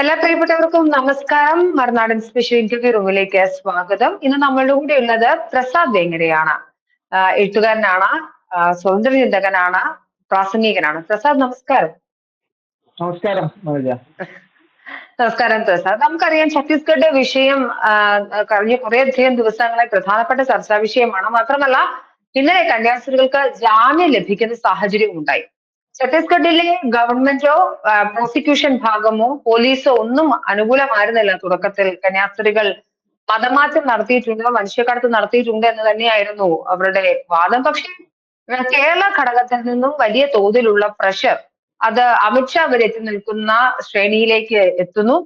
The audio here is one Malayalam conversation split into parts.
എല്ലാ പ്രിയപ്പെട്ടവർക്കും നമസ്കാരം. മറുനാടൻ സ്പെഷ്യൽ ഇന്റർവ്യൂ റൂമിലേക്ക് സ്വാഗതം. ഇന്ന് നമ്മളുടെ കൂടെ ഉള്ളത് പ്രസാദ് വേങ്ങരയാണ്. എഴുത്തുകാരനാണ്. സ്വതന്ത്ര ചിന്തകനാണ് പ്രാസംഗികനാണ്. പ്രസാദ് നമസ്കാരം. നമസ്കാരം നമസ്കാരം പ്രസാദ്. നമുക്കറിയാം ഛത്തീസ്ഗഡ് വിഷയം കഴിഞ്ഞ കുറേയധികം ദിവസങ്ങളെ പ്രധാനപ്പെട്ട ചർച്ചാ വിഷയമാണ്. മാത്രമല്ല ഇന്നലെ കന്യാസ്ത്രീകൾക്ക് ജാമ്യം ലഭിക്കുന്ന സാഹചര്യം ഉണ്ടായി. ഛത്തീസ്ഗഡിലെ ഗവൺമെന്റോ പ്രോസിക്യൂഷൻ ഭാഗമോ പോലീസോ ഒന്നും അനുകൂലമായിരുന്നില്ല തുടക്കത്തിൽ. കന്യാസ്ത്രീകൾ മതമാറ്റം നടത്തിയിട്ടുണ്ട് മനുഷ്യക്കടത്ത് നടത്തിയിട്ടുണ്ട് എന്ന് തന്നെയായിരുന്നു അവരുടെ വാദം. പക്ഷേ കേരള ഘടകത്തിൽ നിന്നും വലിയ തോതിലുള്ള പ്രഷർ അത് അമിത്ഷാ വരെ എത്തി നിൽക്കുന്ന ശ്രേണിയിലേക്ക് എത്തുന്നു.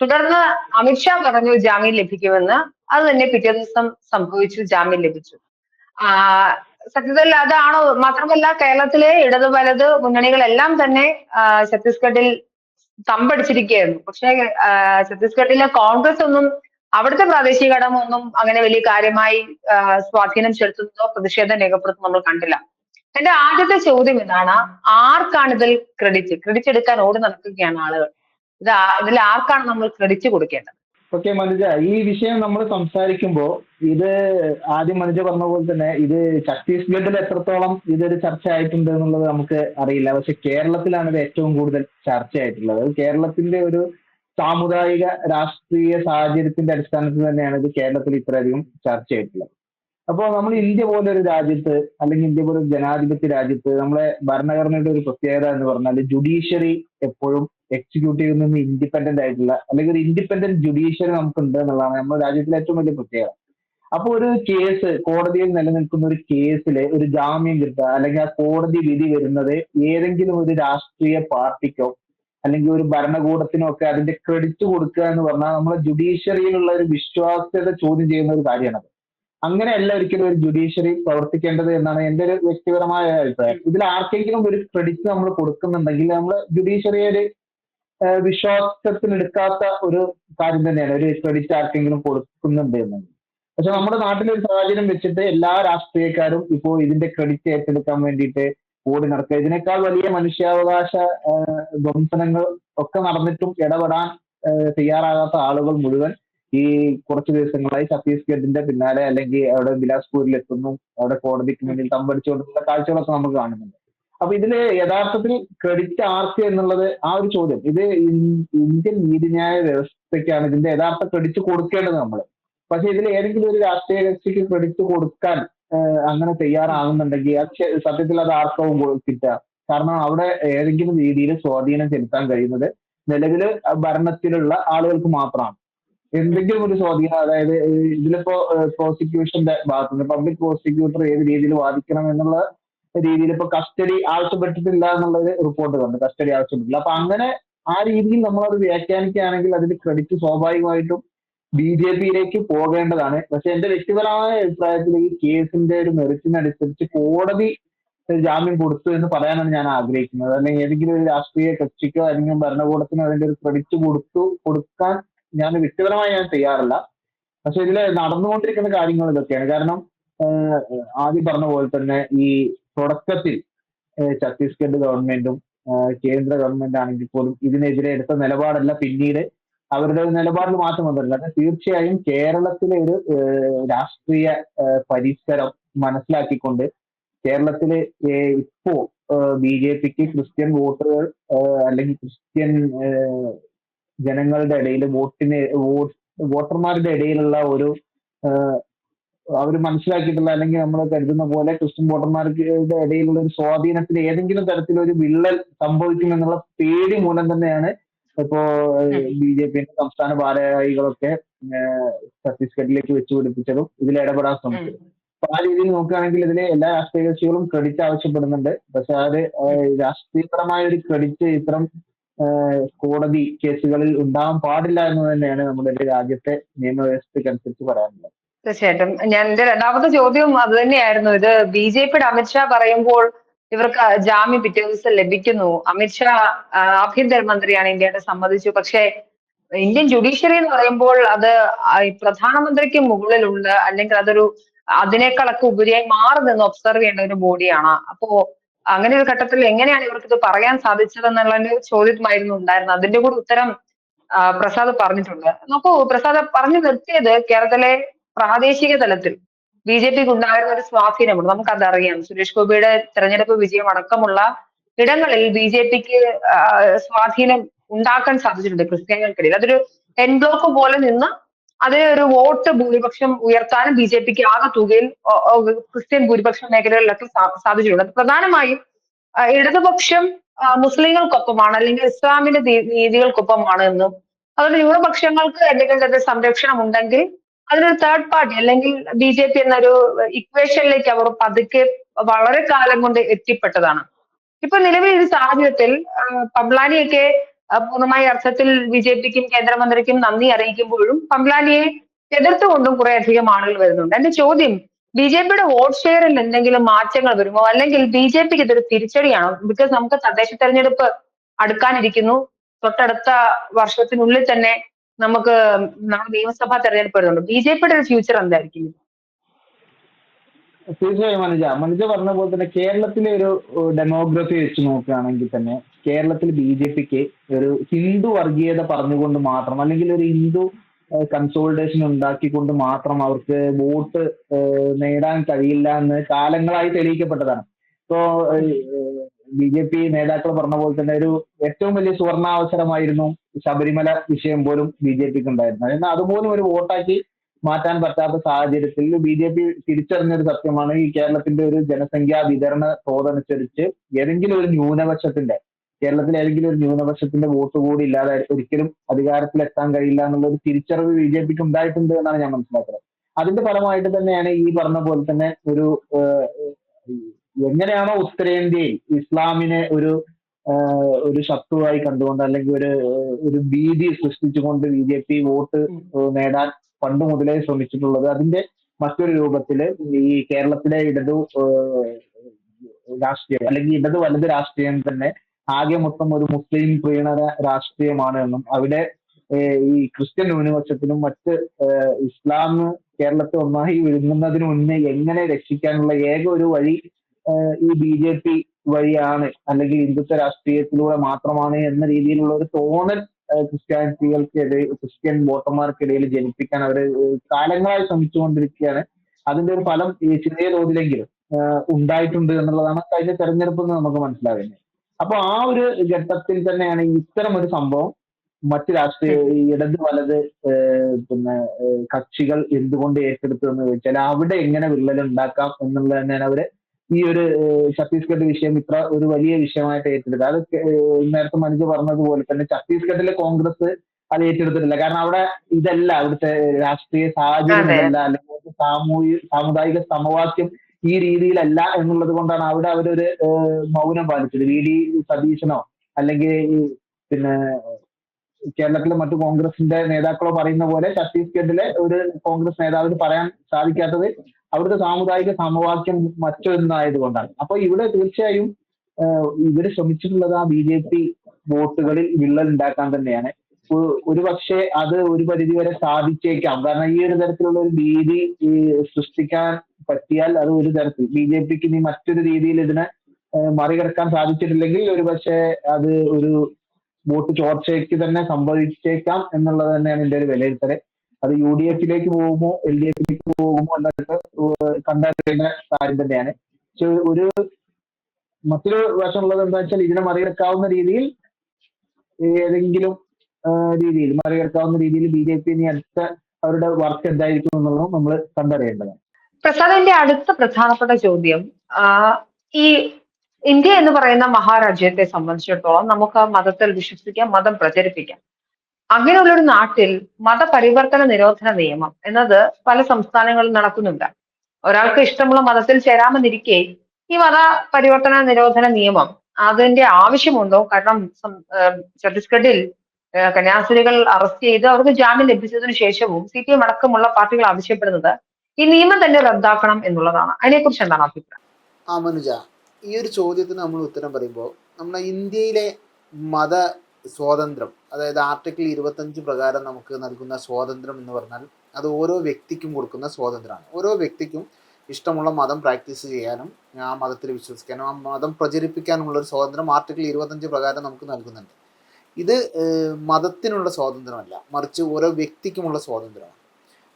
തുടർന്ന് അമിത്ഷാ പറഞ്ഞു ജാമ്യം ലഭിക്കുമെന്ന്. അത് തന്നെ പിറ്റേ ദിവസം സംഭവിച്ചു ജാമ്യം ലഭിച്ചു. സത്യത്തിൽ അതാണോ? മാത്രമല്ല കേരളത്തിലെ ഇടത് വലത് മുന്നണികളെല്ലാം തന്നെ ഛത്തീസ്ഗഡിൽ തമ്പടിച്ചിരിക്കുകയായിരുന്നു. പക്ഷേ ഛത്തീസ്ഗഡിലെ കോൺഗ്രസ് ഒന്നും അവിടുത്തെ പ്രാദേശിക ഘടകമൊന്നും അങ്ങനെ വലിയ കാര്യമായി സ്വാധീനം ചെലുത്തുന്നതോ പ്രതിഷേധം രേഖപ്പെടുത്തുന്നതോ നമ്മൾ കണ്ടില്ല. എന്റെ ആദ്യത്തെ ചോദ്യം ഇതാണ് ആർക്കാണ് ഇതിൽ ക്രെഡിറ്റ്? ക്രെഡിറ്റ് എടുക്കാൻ ഓടി നടക്കുകയാണ് ആളുകൾ. ഇത് ഇതിൽ ആർക്കാണ് നമ്മൾ ക്രെഡിറ്റ് കൊടുക്കേണ്ടത്? ഓക്കെ മനുജ ഈ വിഷയം നമ്മൾ സംസാരിക്കുമ്പോൾ ഇത് ആദ്യം മനുജ പറഞ്ഞ പോലെ തന്നെ ഇത് ഛത്തീസ്ഗഡിൽ എത്രത്തോളം ഇതൊരു ചർച്ച ആയിട്ടുണ്ട് എന്നുള്ളത് നമുക്ക് അറിയില്ല. പക്ഷെ കേരളത്തിലാണ് ഇത് ഏറ്റവും കൂടുതൽ ചർച്ചയായിട്ടുള്ളത്. കേരളത്തിന്റെ ഒരു സാമുദായിക രാഷ്ട്രീയ സാഹചര്യത്തിന്റെ അടിസ്ഥാനത്തിൽ തന്നെയാണ് ഇത് കേരളത്തിൽ ഇത്രയധികം ചർച്ചയായിട്ടുള്ളത്. അപ്പോൾ നമ്മൾ ഇന്ത്യ പോലെ ഒരു രാജ്യത്ത് അല്ലെങ്കിൽ ഇന്ത്യ പോലെ ഒരു ജനാധിപത്യ രാജ്യത്ത് നമ്മളെ ഭരണഘടനയുടെ ഒരു പ്രത്യേകത എന്ന് പറഞ്ഞാൽ ജുഡീഷ്യറി എപ്പോഴും എക്സിക്യൂട്ടീവിൽ നിന്ന് ഇൻഡിപെൻഡന്റ് ആയിട്ടുള്ള അല്ലെങ്കിൽ ഒരു ഇൻഡിപെൻഡന്റ് ജുഡീഷ്യറി നമുക്കുണ്ട് എന്നുള്ളതാണ് നമ്മുടെ രാജ്യത്തിലെ ഏറ്റവും വലിയ പ്രത്യേകത. അപ്പോൾ ഒരു കേസ് കോടതിയിൽ നിലനിൽക്കുന്ന ഒരു കേസിൽ ഒരു ജാമ്യം കിട്ടുക അല്ലെങ്കിൽ ആ കോടതി വിധി വരുന്നത് ഏതെങ്കിലും ഒരു രാഷ്ട്രീയ പാർട്ടിക്കോ അല്ലെങ്കിൽ ഒരു ഭരണകൂടത്തിനോ ഒക്കെ അതിന്റെ ക്രെഡിറ്റ് കൊടുക്കുക എന്ന് പറഞ്ഞാൽ നമ്മുടെ ജുഡീഷ്യറിയിലുള്ള ഒരു വിശ്വാസ്യത ചോദ്യം ചെയ്യുന്ന ഒരു കാര്യമാണത്. അങ്ങനെയല്ല ഒരിക്കലും ഒരു ജുഡീഷ്യറി പ്രവർത്തിക്കേണ്ടത് എന്നാണ് എന്റെ ഒരു വ്യക്തിപരമായ അഭിപ്രായം. ഇതിൽ ആർക്കെങ്കിലും ഒരു ക്രെഡിറ്റ് നമ്മൾ കൊടുക്കുന്നുണ്ടെങ്കിൽ നമ്മൾ ജുഡീഷ്യറിയെ ഒരു വിശ്വാസത്തിലെടുക്കാത്ത ഒരു കാര്യം തന്നെയാണ്. ഒരു ക്രെഡിറ്റ് ആർക്കെങ്കിലും കൊടുക്കുന്നുണ്ട് എന്നത് പക്ഷെ നമ്മുടെ നാട്ടിലെ ഒരു സാഹചര്യം വെച്ചിട്ട് എല്ലാ രാഷ്ട്രീയക്കാരും ഇപ്പോൾ ഇതിന്റെ ക്രെഡിറ്റ് ഏറ്റെടുക്കാൻ വേണ്ടിയിട്ട് ഓടി നടക്കുക. ഇതിനേക്കാൾ വലിയ മനുഷ്യാവകാശ ധംസനങ്ങൾ ഒക്കെ നടന്നിട്ടും ഇടപെടാൻ തയ്യാറാകാത്ത ആളുകൾ മുഴുവൻ ഈ കുറച്ച് ദിവസങ്ങളായി ഛത്തീസ്ഗഡിന്റെ പിന്നാലെ അല്ലെങ്കിൽ അവിടെ ബിലാസ്പൂരിൽ എത്തുന്നു അവിടെ കോടതിക്ക് മുന്നിൽ തമ്പടിച്ചുകൊണ്ടുള്ള കാഴ്ചകളൊക്കെ നമുക്ക് കാണുന്നുണ്ട്. അപ്പൊ ഇതിൽ യഥാർത്ഥത്തിൽ ക്രെഡിറ്റ് ആർക്ക് എന്നുള്ളത് ആ ഒരു ചോദ്യം. ഇത് ഇന്ത്യൻ നീതിന്യായ വ്യവസ്ഥയ്ക്കാണ് ഇതിന്റെ യഥാർത്ഥ ക്രെഡിറ്റ് കൊടുക്കേണ്ടത് നമ്മൾ പക്ഷെ ഇതിൽ ഏതെങ്കിലും ഒരു രാഷ്ട്രീയ കക്ഷിക്ക് ക്രെഡിറ്റ് കൊടുക്കാൻ അങ്ങനെ തയ്യാറാകുന്നുണ്ടെങ്കിൽ സത്യത്തിൽ അത് ആർക്കവും കൊടുക്കില്ല കാരണം അവിടെ ഏതെങ്കിലും രീതിയിൽ സ്വാധീനം ചെലുത്താൻ കഴിയുന്നത് നിലവിൽ ഭരണത്തിലുള്ള ആളുകൾക്ക് മാത്രമാണ്. എന്തെങ്കിലും ഒരു സ്വാധീനം അതായത് ഇതിലിപ്പോ പ്രോസിക്യൂഷന്റെ ഭാഗത്തുനിന്ന് പബ്ലിക് പ്രോസിക്യൂട്ടർ ഏത് രീതിയിൽ വാദിക്കണം എന്നുള്ള രീതിയിൽ ഇപ്പൊ കസ്റ്റഡി ആവശ്യപ്പെട്ടിട്ടില്ല എന്നുള്ളൊരു റിപ്പോർട്ട് കണ്ടു കസ്റ്റഡി ആവശ്യപ്പെട്ടില്ല അപ്പൊ അങ്ങനെ ആ രീതിയിൽ നമ്മൾ അത് വ്യാഖ്യാനിക്കുകയാണെങ്കിൽ അതിന്റെ ക്രെഡിറ്റ് സ്വാഭാവികമായിട്ടും ബി ജെ പിയിലേക്ക് പോകേണ്ടതാണ്. പക്ഷെ എന്റെ വ്യക്തിപരമായ അഭിപ്രായത്തിൽ ഈ കേസിന്റെ ഒരു മെറിറ്റിനനുസരിച്ച് കോടതി ജാമ്യം കൊടുത്തു എന്ന് പറയാനാണ് ഞാൻ ആഗ്രഹിക്കുന്നത്. അല്ലെങ്കിൽ ഏതെങ്കിലും ഒരു രാഷ്ട്രീയ കക്ഷിക്കോ അല്ലെങ്കിൽ ഭരണകൂടത്തിനോ അതിന്റെ ഒരു ക്രെഡിറ്റ് കൊടുത്തു കൊടുക്കാൻ ഞാൻ വ്യക്തിപരമായി ഞാൻ തയ്യാറല്ല. പക്ഷെ ഇതിൽ നടന്നുകൊണ്ടിരിക്കുന്ന കാര്യങ്ങൾ ഇതൊക്കെയാണ്. കാരണം ആദ്യം പറഞ്ഞ പോലെ തന്നെ ഈ തുടക്കത്തിൽ ഛത്തീസ്ഗഡ് ഗവൺമെന്റും കേന്ദ്ര ഗവൺമെന്റ് ആണെങ്കിൽ പോലും ഇതിനെതിരെ എടുത്ത നിലപാടല്ല. പിന്നീട് അവരുടെ ഒരു നിലപാടിൽ മാറ്റം വന്നിട്ടില്ല. അത് തീർച്ചയായും കേരളത്തിലെ ഒരു രാഷ്ട്രീയ പരിസരം മനസ്സിലാക്കിക്കൊണ്ട് കേരളത്തിൽ ഇപ്പോ ബി ജെ പിക്ക് ക്രിസ്ത്യൻ വോട്ടുകൾ അല്ലെങ്കിൽ ക്രിസ്ത്യൻ ജനങ്ങളുടെ ഇടയിൽ വോട്ടിന് വോട്ട് വോട്ടർമാരുടെ ഇടയിലുള്ള ഒരു അവർ മനസ്സിലാക്കിയിട്ടുള്ള അല്ലെങ്കിൽ നമ്മൾ കരുതുന്ന പോലെ ക്രിസ്ത്യൻ വോട്ടർമാർക്ക് ഇടയിലുള്ള ഒരു സ്വാധീനത്തിൽ ഏതെങ്കിലും തരത്തിലൊരു വിള്ളൽ സംഭവിക്കും എന്നുള്ള പേടി മൂലം തന്നെയാണ് ഇപ്പോ ബി ജെ പിന്റെ സംസ്ഥാന ഭാരവാഹികളൊക്കെ ഛത്തീസ്ഗഡിലേക്ക് വെച്ചു പിടിപ്പിച്ചതും ഇതിൽ ഇടപെടാൻ ശ്രമിച്ചത്. അപ്പൊ ആ രീതിയിൽ നോക്കുകയാണെങ്കിൽ ഇതിലെ എല്ലാ രാഷ്ട്രീയ കക്ഷികളും ക്രെഡിറ്റ് ആവശ്യപ്പെടുന്നുണ്ട്. പക്ഷെ അത് രാഷ്ട്രീയപരമായ ഒരു ക്രെഡിറ്റ് ഇത്തരം കോടതി കേസുകളിൽ ഉണ്ടാവാൻ പാടില്ല എന്ന് തന്നെയാണ് നമ്മുടെ രാജ്യത്തെ രാജ്യത്തെ നിയമവ്യവസ്ഥയ്ക്കനുസരിച്ച് പറയാനുള്ളത്. തീർച്ചയായിട്ടും. ഞാൻ എന്റെ രണ്ടാമത്തെ ചോദ്യം അത് തന്നെയായിരുന്നു. ഇത് ബി ജെ പിയുടെ അമിത്ഷാ പറയുമ്പോൾ ഇവർക്ക് ജാമ്യം പിറ്റേ ദിവസം ലഭിക്കുന്നു. അമിത്ഷാ ആഭ്യന്തര ആഭ്യന്തരമന്ത്രിയാണ് ഇന്ത്യയുടെ സമ്മതിച്ചു. പക്ഷേ ഇന്ത്യൻ ജുഡീഷ്യറി എന്ന് പറയുമ്പോൾ അത് പ്രധാനമന്ത്രിക്ക് മുകളിലുള്ള അല്ലെങ്കിൽ അതൊരു അതിനേക്കാളൊക്കെ ഉപരിയായി മാറി നിന്ന് ഒബ്സർവ് ചെയ്യേണ്ട ഒരു ബോഡിയാണ്. അപ്പോ അങ്ങനെ ഒരു ഘട്ടത്തിൽ എങ്ങനെയാണ് ഇവർക്ക് ഇത് പറയാൻ സാധിച്ചത് എന്നുള്ള ചോദ്യമായിരുന്നു ഉണ്ടായിരുന്നത്. അതിന്റെ കൂടെ ഉത്തരം പ്രസാദ് പറഞ്ഞിട്ടുണ്ട്. നോക്കൂ പ്രസാദ് പറഞ്ഞു നിർത്തിയത് കേരളത്തിലെ പ്രാദേശിക തലത്തിൽ ബി ജെ പിക്ക് ഉണ്ടായിരുന്ന ഒരു സ്വാധീനമുണ്ട്. നമുക്കതറിയാം. സുരേഷ് ഗോപിയുടെ തെരഞ്ഞെടുപ്പ് വിജയം അടക്കമുള്ള ഇടങ്ങളിൽ ബി ജെ പിക്ക് സ്വാധീനം ഉണ്ടാക്കാൻ സാധിച്ചിട്ടുണ്ട് ക്രിസ്ത്യാനികൾക്കിടയിൽ. അതൊരു എൻ ബ്ലോക്ക് പോലെ നിന്ന് അതിനെ ഒരു വോട്ട് ഭൂരിപക്ഷം ഉയർത്താനും ബി ജെ പിക്ക് ആകെ തുകയിൽ ക്രിസ്ത്യൻ ഭൂരിപക്ഷ മേഖലകളിലൊക്കെ സാധിച്ചിട്ടുണ്ട്. പ്രധാനമായും ഇടതുപക്ഷം മുസ്ലിങ്ങൾക്കൊപ്പമാണ് അല്ലെങ്കിൽ ഇസ്ലാമിന്റെ നീതികൾക്കൊപ്പമാണ് എന്നും അതുകൊണ്ട് ന്യൂനപക്ഷങ്ങൾക്ക് എന്തെങ്കിലും തരത്തിൽ സംരക്ഷണം ഉണ്ടെങ്കിൽ അതിനൊരു തേർഡ് പാർട്ടി അല്ലെങ്കിൽ ബി ജെ പി എന്നൊരു ഇക്വേഷനിലേക്ക് അവർ പതുക്കെ വളരെ കാലം കൊണ്ട് എത്തിപ്പെട്ടതാണ്. ഇപ്പൊ നിലവിൽ ഈ സാഹചര്യത്തിൽ പബ്ലാനിയൊക്കെ പൂർണമായ അർത്ഥത്തിൽ ബി ജെ പിക്കും കേന്ദ്രമന്ത്രിക്കും നന്ദി അറിയിക്കുമ്പോഴും പബ്ലാനിയെ എതിർത്തുകൊണ്ടും കുറെ അധികം ആളുകൾ വരുന്നുണ്ട്. എന്റെ ചോദ്യം ബി ജെ പിയുടെ വോട്ട് ഷെയറിൽ എന്തെങ്കിലും മാറ്റങ്ങൾ വരുമോ? അല്ലെങ്കിൽ ബി ജെ പിക്ക് ഇതൊരു തിരിച്ചടിയാണോ? ബിക്കോസ് നമുക്ക് തദ്ദേശ തെരഞ്ഞെടുപ്പ് അടുക്കാനിരിക്കുന്നു. തൊട്ടടുത്ത വർഷത്തിനുള്ളിൽ തന്നെ നമുക്ക് നമ്മുടെ നിയമസഭാ തെരഞ്ഞെടുപ്പ് വരുന്നുണ്ട്. ബി ജെ പിയുടെ ഒരു ഫ്യൂച്ചർ എന്തായിരിക്കും? തീർച്ചയായും മനുജ മനുജ പറഞ്ഞ പോലെ തന്നെ കേരളത്തിലെ ഒരു ഡെമോഗ്രഫി വെച്ച് നോക്കുകയാണെങ്കിൽ തന്നെ കേരളത്തിൽ ബി ജെ പിക്ക് ഒരു ഹിന്ദു വർഗീയത പറഞ്ഞുകൊണ്ട് മാത്രം അല്ലെങ്കിൽ ഒരു ഹിന്ദു കൺസോൾട്ടേഷൻ ഉണ്ടാക്കിക്കൊണ്ട് മാത്രം അവർക്ക് വോട്ട് നേടാൻ കഴിയില്ല എന്ന് കാലങ്ങളായി തെളിയിക്കപ്പെട്ടതാണ്. ഇപ്പോ ബി ജെ പി നേതാക്കൾ പറഞ്ഞ പോലെ തന്നെ ഒരു ഏറ്റവും വലിയ സുവർണാവസരമായിരുന്നു ശബരിമല വിഷയം പോലും ബി ജെ പിക്ക് ഉണ്ടായിരുന്നത്. എന്നാൽ അതുപോലും ഒരു വോട്ടാക്കി മാറ്റാൻ പറ്റാത്ത സാഹചര്യത്തിൽ ബി ജെ പി തിരിച്ചറിഞ്ഞൊരു സത്യമാണ്. ഈ കേരളത്തിന്റെ ഒരു ജനസംഖ്യാ വിതരണ തോതനുസരിച്ച് ഏതെങ്കിലും ഒരു ന്യൂനപക്ഷത്തിന്റെ കേരളത്തിലെ ഏതെങ്കിലും ഒരു ന്യൂനപക്ഷത്തിന്റെ വോട്ട് കൂടി ഇല്ലാതെ ഒരിക്കലും അധികാരത്തിലെത്താൻ കഴിയില്ല എന്നുള്ള ഒരു തിരിച്ചറിവ് ബി ജെ പിക്ക് ഉണ്ടായിട്ടുണ്ട് എന്നാണ് ഞാൻ മനസ്സിലാക്കുന്നത്. അതിന്റെ ഫലമായിട്ട് തന്നെയാണ് ഈ പറഞ്ഞ പോലെ തന്നെ ഒരു എങ്ങനെയാണോ ഉത്തരേന്ത്യയിൽ ഇസ്ലാമിനെ ഒരു ഒരു ശത്രുവായി കണ്ടുകൊണ്ട് അല്ലെങ്കിൽ ഒരു ഒരു ഭീതി സൃഷ്ടിച്ചുകൊണ്ട് ബി ജെ പി വോട്ട് നേടാൻ പണ്ട് മുതലേ ശ്രമിച്ചിട്ടുള്ളത്. അതിന്റെ മറ്റൊരു രൂപത്തിൽ ഈ കേരളത്തിലെ ഇടതു രാഷ്ട്രീയം അല്ലെങ്കിൽ ഇടതു വലത് രാഷ്ട്രീയം തന്നെ ആകെ മൊത്തം ഒരു മുസ്ലിം പ്രീണന രാഷ്ട്രീയമാണ് എന്നും അവിടെ ഈ ക്രിസ്ത്യൻ ന്യൂനപക്ഷത്തിനും മറ്റ് ഇസ്ലാം കേരളത്തെ ഒന്നായി വിഴുങ്ങുന്നതിന് മുന്നേ എങ്ങനെ രക്ഷിക്കാനുള്ള ഏക ഒരു വഴി ഈ ബി ജെ പി വഴിയാണ് അല്ലെങ്കിൽ ഹിന്ദുത്വ രാഷ്ട്രീയത്തിലൂടെ മാത്രമാണ് എന്ന രീതിയിലുള്ള ഒരു തോന്നൽ ഏഹ്, ക്രിസ്ത്യാനിറ്റികൾക്കിടയിൽ ക്രിസ്ത്യൻ വോട്ടർമാർക്കിടയിൽ ജനിപ്പിക്കാൻ അവർ കാലങ്ങളായി ശ്രമിച്ചുകൊണ്ടിരിക്കുകയാണ്. അതിന്റെ ഒരു ഫലം ഈ ചെറിയ തോതിലെങ്കിലും ഉണ്ടായിട്ടുണ്ട് എന്നുള്ളതാണ് കഴിഞ്ഞ തെരഞ്ഞെടുപ്പിൽ നിന്ന് നമുക്ക് മനസ്സിലാകുന്നത്. അപ്പൊ ആ ഒരു ഘട്ടത്തിൽ തന്നെയാണ് ഇത്തരം ഒരു സംഭവം. മറ്റ് രാഷ്ട്രീയ ഇടത് വലത് പിന്നെ കക്ഷികൾ എന്തുകൊണ്ട് ഏറ്റെടുത്തു എന്ന് ചോദിച്ചാൽ അവിടെ എങ്ങനെ വിള്ളൽ ഉണ്ടാക്കാം എന്നുള്ളത് തന്നെയാണ് അവർ ഈ ഒരു ഛത്തീസ്ഗഡ് വിഷയം ഇത്ര ഒരു വലിയ വിഷയമായിട്ട് ഏറ്റെടുത്തത്. അത് നേരത്തെ മനുജ് പറഞ്ഞതുപോലെ തന്നെ ഛത്തീസ്ഗഡിലെ കോൺഗ്രസ് അത് ഏറ്റെടുത്തിട്ടില്ല. കാരണം അവിടെ ഇതല്ല അവിടുത്തെ രാഷ്ട്രീയ സാഹചര്യം അതെ. ഇതല്ല അല്ലെങ്കിൽ സാമൂഹിക സാമുദായിക സമവാക്യം ഈ രീതിയിലല്ല എന്നുള്ളത് കൊണ്ടാണ് അവിടെ അവരൊരു മൗനം പാലിച്ചത്. വി. ഡി. സതീശനോ അല്ലെങ്കിൽ ഈ പിന്നെ കേരളത്തിലെ മറ്റു കോൺഗ്രസിന്റെ നേതാക്കളോ പറയുന്ന പോലെ ഛത്തീസ്ഗഡിലെ ഒരു കോൺഗ്രസ് നേതാവിന് പറയാൻ സാധിക്കാത്തത് അവിടുത്തെ സാമുദായിക സമവാക്യം മറ്റൊന്നായതുകൊണ്ടാണ്. അപ്പൊ ഇവിടെ തീർച്ചയായും ഇവർ ശ്രമിച്ചിട്ടുള്ളത് ആ ബി ജെ പി വോട്ടുകളിൽ വിള്ളൽ ഉണ്ടാക്കാൻ തന്നെയാണ്. ഒരു പക്ഷേ അത് ഒരു പരിധി വരെ സാധിച്ചേക്കാം. കാരണം ഈ ഒരു തരത്തിലുള്ള ഒരു ഭീതി സൃഷ്ടിക്കാൻ പറ്റിയാൽ അത് ഒരു തരത്തിൽ. ബി ജെ പിക്ക് ഇനി മറ്റൊരു രീതിയിൽ ഇതിനെ മറികടക്കാൻ സാധിച്ചിട്ടില്ലെങ്കിൽ ഒരു പക്ഷേ അത് ഒരു വോട്ട് ചോർച്ചയ്ക്ക് തന്നെ സംഭവിച്ചേക്കാം എന്നുള്ളത് തന്നെയാണ് എന്റെ ഒരു വിലയിരുത്തൽ. അത് യു ഡി എഫിലേക്ക് പോകുമോ എൽ ഡി എഫിലേക്ക് പോകുമോ എന്നൊക്കെ കണ്ടറിയുന്ന കാര്യം തന്നെയാണ്. പക്ഷെ ഒരു മറ്റൊരു വശമുള്ളത് എന്താ വെച്ചാൽ ഇതിനെ മറികടക്കാവുന്ന രീതിയിൽ ഏതെങ്കിലും രീതിയിൽ മറികടക്കാവുന്ന രീതിയിൽ ബി ജെ പി അടുത്ത അവരുടെ വർക്ക് എന്തായിരിക്കും എന്നുള്ളതും നമ്മൾ കണ്ടറിയേണ്ടതാണ്. പ്രസാദ് എന്റെ അടുത്ത പ്രധാനപ്പെട്ട ചോദ്യം ഈ ഇന്ത്യ എന്ന് പറയുന്ന മഹാരാജ്യത്തെ സംബന്ധിച്ചിടത്തോളം നമുക്ക് മതത്തിൽ വിശ്വസിക്കാം മതം പ്രചരിപ്പിക്കാം. അങ്ങനെയുള്ള ഒരു നാട്ടിൽ മതപരിവർത്തന നിരോധന നിയമം എന്നത് പല സംസ്ഥാനങ്ങളിൽ നടക്കുന്നുണ്ട്. ഒരാൾക്ക് ഇഷ്ടമുള്ള മതത്തിൽ ചേരാമെന്നിരിക്കെ ഈ മത പരിവർത്തന നിരോധന നിയമം അതിന്റെ ആവശ്യമുണ്ടോ? കാരണം ഛത്തീസ്ഗഡിൽ കന്യാസ്ത്രീകൾ അറസ്റ്റ് ചെയ്ത് അവർക്ക് ജാമ്യം ലഭിച്ചതിനു ശേഷവും സി പി എം അടക്കമുള്ള പാർട്ടികൾ ആവശ്യപ്പെടുന്നത് ഈ നിയമം തന്നെ റദ്ദാക്കണം എന്നുള്ളതാണ്. അതിനെക്കുറിച്ച് എന്താണ് അഭിപ്രായം? ആ മനുജ ഈ ഒരു ചോദ്യത്തിന് നമ്മൾ ഉത്തരം പറയുമ്പോൾ നമ്മുടെ ഇന്ത്യയിലെ മത സ്വാതന്ത്ര്യം അതായത് ആർട്ടിക്കിൾ ഇരുപത്തഞ്ച് പ്രകാരം നമുക്ക് നൽകുന്ന സ്വാതന്ത്ര്യം എന്ന് പറഞ്ഞാൽ അത് ഓരോ വ്യക്തിക്കും കൊടുക്കുന്ന സ്വാതന്ത്ര്യമാണ്. ഓരോ വ്യക്തിക്കും ഇഷ്ടമുള്ള മതം പ്രാക്ടീസ് ചെയ്യാനും ആ മതത്തിൽ വിശ്വസിക്കാനും ആ മതം പ്രചരിപ്പിക്കാനുമുള്ള ഒരു സ്വാതന്ത്ര്യം ആർട്ടിക്കിൾ ഇരുപത്തഞ്ച് പ്രകാരം നമുക്ക് നൽകുന്നുണ്ട്. ഇത് മതത്തിനുള്ള സ്വാതന്ത്ര്യമല്ല മറിച്ച് ഓരോ വ്യക്തിക്കുമുള്ള സ്വാതന്ത്ര്യമാണ്.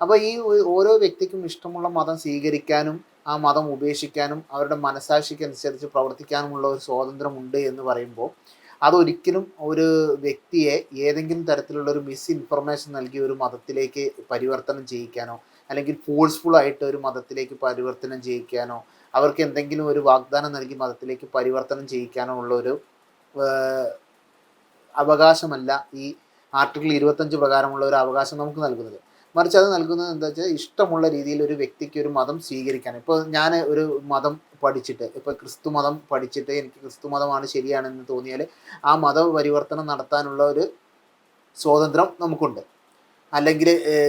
അപ്പോൾ ഈ ഓരോ വ്യക്തിക്കും ഇഷ്ടമുള്ള മതം സ്വീകരിക്കാനും ആ മതം ഉപേക്ഷിക്കാനും അവരുടെ മനസാക്ഷിക്കനുസരിച്ച് പ്രവർത്തിക്കാനുമുള്ള ഒരു സ്വാതന്ത്ര്യമുണ്ട് എന്ന് പറയുമ്പോൾ അതൊരിക്കലും ഒരു വ്യക്തിയെ ഏതെങ്കിലും തരത്തിലുള്ള ഒരു മിസ് ഇൻഫർമേഷൻ നൽകി ഒരു മതത്തിലേക്ക് പരിവർത്തനം ചെയ്യിക്കാനോ അല്ലെങ്കിൽ ഫോഴ്സ്ഫുൾ ആയിട്ട് ഒരു മതത്തിലേക്ക് പരിവർത്തനം ചെയ്യിക്കാനോ അവർക്ക് എന്തെങ്കിലും ഒരു വാഗ്ദാനം നൽകി മതത്തിലേക്ക് പരിവർത്തനം ചെയ്യിക്കാനോ ഉള്ള ഒരു അവകാശമല്ല ഈ ആർട്ടിക്കിൾ ഇരുപത്തഞ്ച് പ്രകാരമുള്ള ഒരു അവകാശം നമുക്ക് നൽകുന്നത്. മറിച്ച് അത് നൽകുന്നത് എന്താ വെച്ചാൽ ഇഷ്ടമുള്ള രീതിയിൽ ഒരു വ്യക്തിക്ക് ഒരു മതം സ്വീകരിക്കാൻ. ഇപ്പോൾ ഞാൻ ഒരു മതം പഠിച്ചിട്ട് ഇപ്പോൾ ക്രിസ്തു മതം പഠിച്ചിട്ട് എനിക്ക് ക്രിസ്തു മതമാണ് ശരിയാണെന്ന് തോന്നിയാൽ ആ മത പരിവർത്തനം നടത്താനുള്ള ഒരു സ്വാതന്ത്ര്യം നമുക്കുണ്ട്. അല്ലെങ്കിൽ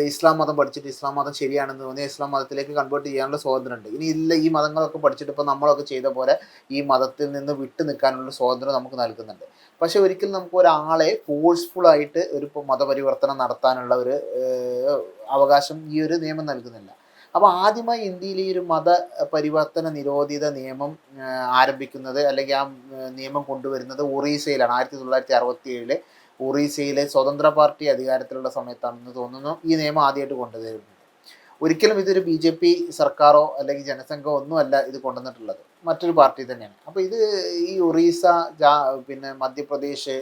ഇസ്ലാം മതം പഠിച്ചിട്ട് ഇസ്ലാം മതം ശരിയാണെന്ന് തോന്നി ഇസ്ലാം മതത്തിലേക്ക് കൺവേർട്ട് ചെയ്യാനുള്ള സ്വാതന്ത്ര്യമുണ്ട് ഇനി ഇല്ല ഈ മതങ്ങളൊക്കെ പഠിച്ചിട്ട് ഇപ്പോൾ നമ്മളൊക്കെ ചെയ്ത പോലെ ഈ മതത്തിൽ നിന്ന് വിട്ടു നിൽക്കാനുള്ള സ്വാതന്ത്ര്യം നമുക്ക് നൽകുന്നുണ്ട്. പക്ഷെ ഒരിക്കലും നമുക്ക് ഒരാളെ ഫോഴ്സ്ഫുൾ ആയിട്ട് ഒരു മതപരിവർത്തനം നടത്താനുള്ള ഒരു അവകാശം ഈ ഒരു നിയമം നൽകുന്നില്ല. അപ്പോൾ ആദ്യമായി ഇന്ത്യയിൽ ഈ ഒരു മത പരിവർത്തന നിരോധിത നിയമം ആരംഭിക്കുന്നത് അല്ലെങ്കിൽ ആ നിയമം കൊണ്ടുവരുന്നത് ഒറീസയിലാണ്. ആയിരത്തി തൊള്ളായിരത്തി അറുപത്തി ഏഴിലെ ഒറീസയിലെ സ്വതന്ത്ര പാർട്ടി അധികാരത്തിലുള്ള സമയത്താണെന്ന് തോന്നുന്നു ഈ നിയമം ആദ്യമായിട്ട് കൊണ്ടുവരുന്നത്. ഒരിക്കലും ഇതൊരു ബി ജെ പി സർക്കാരോ അല്ലെങ്കിൽ ജനസംഘമോ ഒന്നുമല്ല ഇത് കൊണ്ടുവന്നിട്ടുള്ളത്. മറ്റൊരു പാർട്ടി തന്നെയാണ്. അപ്പോൾ ഇത് ഈ ഒറീസ പിന്നെ മധ്യപ്രദേശ്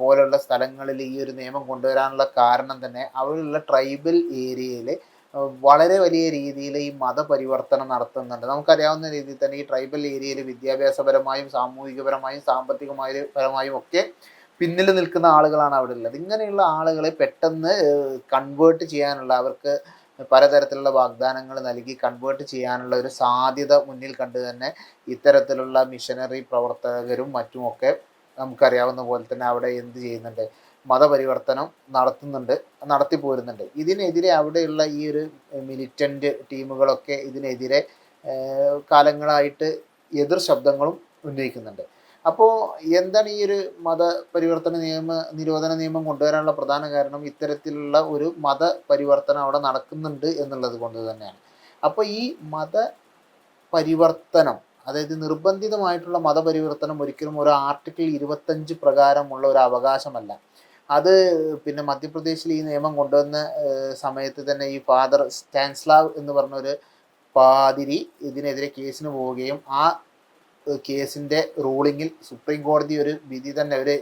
പോലുള്ള സ്ഥലങ്ങളിൽ ഈ ഒരു നിയമം കൊണ്ടുവരാനുള്ള കാരണം തന്നെ അവിടെയുള്ള ട്രൈബൽ ഏരിയയിൽ വളരെ വലിയ രീതിയിൽ ഈ മതപരിവർത്തനം നടത്തുന്നുണ്ട്. നമുക്കറിയാവുന്ന രീതിയിൽ തന്നെ ഈ ട്രൈബൽ ഏരിയയിൽ വിദ്യാഭ്യാസപരമായും സാമൂഹികപരമായും സാമ്പത്തികമായ പരമായും ഒക്കെ പിന്നിൽ നിൽക്കുന്ന ആളുകളാണ് അവിടെ ഉള്ളത്. ഇങ്ങനെയുള്ള ആളുകളെ പെട്ടെന്ന് കൺവേർട്ട് ചെയ്യാനുള്ള അവർക്ക് പലതരത്തിലുള്ള വാഗ്ദാനങ്ങൾ നൽകി കൺവേർട്ട് ചെയ്യാനുള്ള ഒരു സാധ്യത മുന്നിൽ കണ്ട് തന്നെ ഇത്തരത്തിലുള്ള മിഷനറി പ്രവർത്തകരും മറ്റുമൊക്കെ നമുക്കറിയാവുന്ന പോലെ തന്നെ അവിടെ എന്ത് ചെയ്യുന്നുണ്ട്? മതപരിവർത്തനം നടത്തുന്നുണ്ട് നടത്തി പോരുന്നുണ്ട്. ഇതിനെതിരെ അവിടെയുള്ള ഈ ഒരു മിലിറ്റന്റ് ടീമുകളൊക്കെ ഇതിനെതിരെ കാലങ്ങളായിട്ട് എതിർ ശബ്ദങ്ങളും ഉന്നയിക്കുന്നുണ്ട്. അപ്പോൾ എന്താണ് ഈ ഒരു മത പരിവർത്തന നിയമ നിരോധന നിയമം കൊണ്ടുവരാനുള്ള പ്രധാന കാരണം ഇത്തരത്തിലുള്ള ഒരു മത പരിവർത്തനം അവിടെ നടക്കുന്നുണ്ട് എന്നുള്ളത് കൊണ്ട് തന്നെയാണ്. അപ്പോൾ ഈ മത പരിവർത്തനം അതായത് നിർബന്ധിതമായിട്ടുള്ള മതപരിവർത്തനം ഒരിക്കലും ഒരു ആർട്ടിക്കിൾ ഇരുപത്തഞ്ച് പ്രകാരമുള്ള ഒരു അവകാശമല്ല. അത് പിന്നെ മധ്യപ്രദേശിൽ ഈ നിയമം കൊണ്ടുവന്ന സമയത്ത് തന്നെ ഈ ഫാദർ സ്റ്റാൻസ്ലാവ് എന്ന് പറഞ്ഞൊരു പാതിരി ഇതിനെതിരെ കേസിന് പോവുകയും ആ ഏഹ്, കേസിന്റെ റൂളിങ്ങിൽ സുപ്രീം കോടതി ഒരു വിധി തന്നെ ഒരു